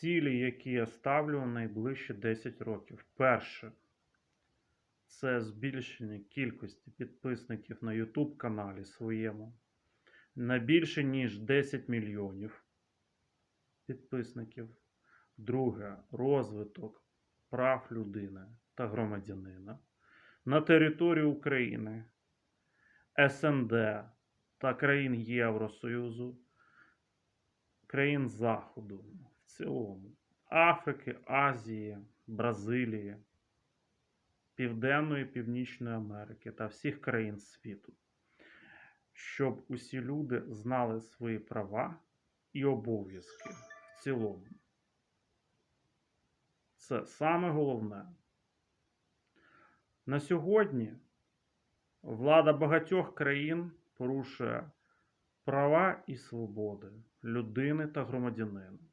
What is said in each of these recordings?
Цілі, які я ставлю найближчі 10 років. Перше це збільшення кількості підписників на YouTube каналі своєму на більше ніж 10 мільйонів підписників. Друге розвиток прав людини та громадянина на території України, СНД та країн Євросоюзу, країн Заходу цілому, Африки, Азії, Бразилії, Південної, Північної Америки та всіх країн світу, щоб усі люди знали свої права і обов'язки в цілому. Це саме головне. На сьогодні влада багатьох країн порушує права і свободи людини та громадянина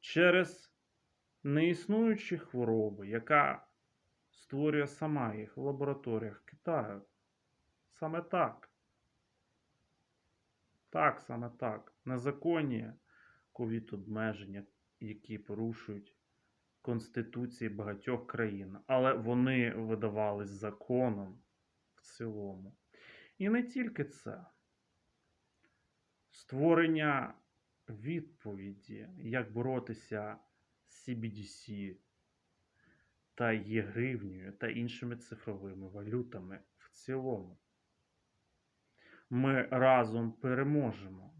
через неіснуючі хвороби, яка створює сама їх в лабораторіях Китаю. Саме так. Так, саме так. Незаконні ковід-обмеження, які порушують Конституції багатьох країн, але вони видавались законом в цілому. І не тільки це. Створення відповіді, як боротися з CBDC та є-гривнею та іншими цифровими валютами в цілому. Ми разом переможемо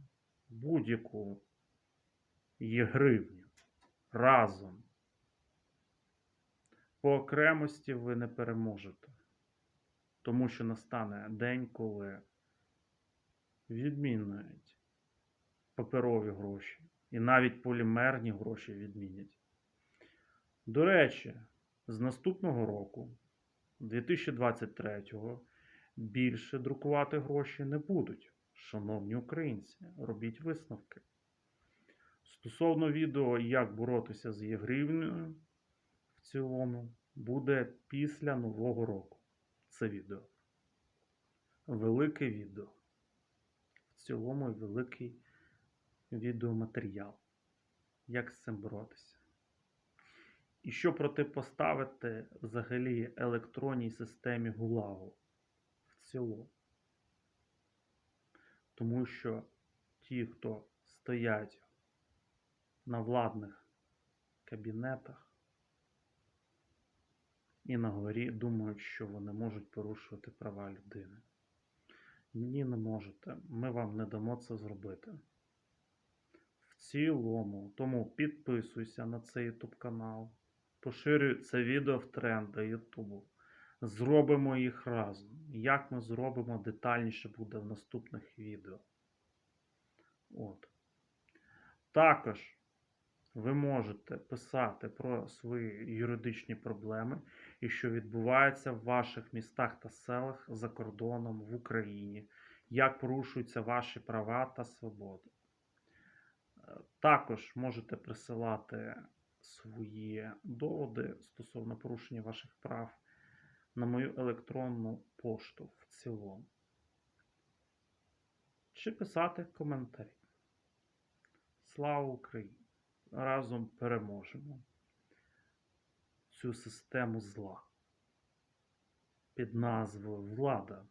будь-яку є-гривню. Разом. По окремості ви не переможете. Тому що настане день, коли відмінують паперові гроші. І навіть полімерні гроші відмінять. До речі, з наступного року, 2023-го, більше друкувати гроші не будуть. Шановні українці, робіть висновки. Стосовно відео, як боротися з є-гривнею, в цілому буде після Нового року. Це відео. Велике відео. В цілому великий відеоматеріал. Як з цим боротися? І що протипоставити взагалі електронній системі ГУЛАГу в цілому? Тому що ті, хто стоять на владних кабінетах, і на горі думають, що вони можуть порушувати права людини. Ні, не можете. Ми вам не дамо це зробити. Цілому. Тому підписуйся на цей YouTube канал. Поширюй це відео в тренди Ютубу. Зробимо їх разом. Як ми зробимо, детальніше буде в наступних відео. От. Також ви можете писати про свої юридичні проблеми і що відбувається в ваших містах та селах за кордоном в Україні, як порушуються ваші права та свободи. Також можете присилати свої доводи стосовно порушення ваших прав на мою електронну пошту в цілому. Чи писати коментарі. Слава Україні! Разом переможемо цю систему зла під назвою влада.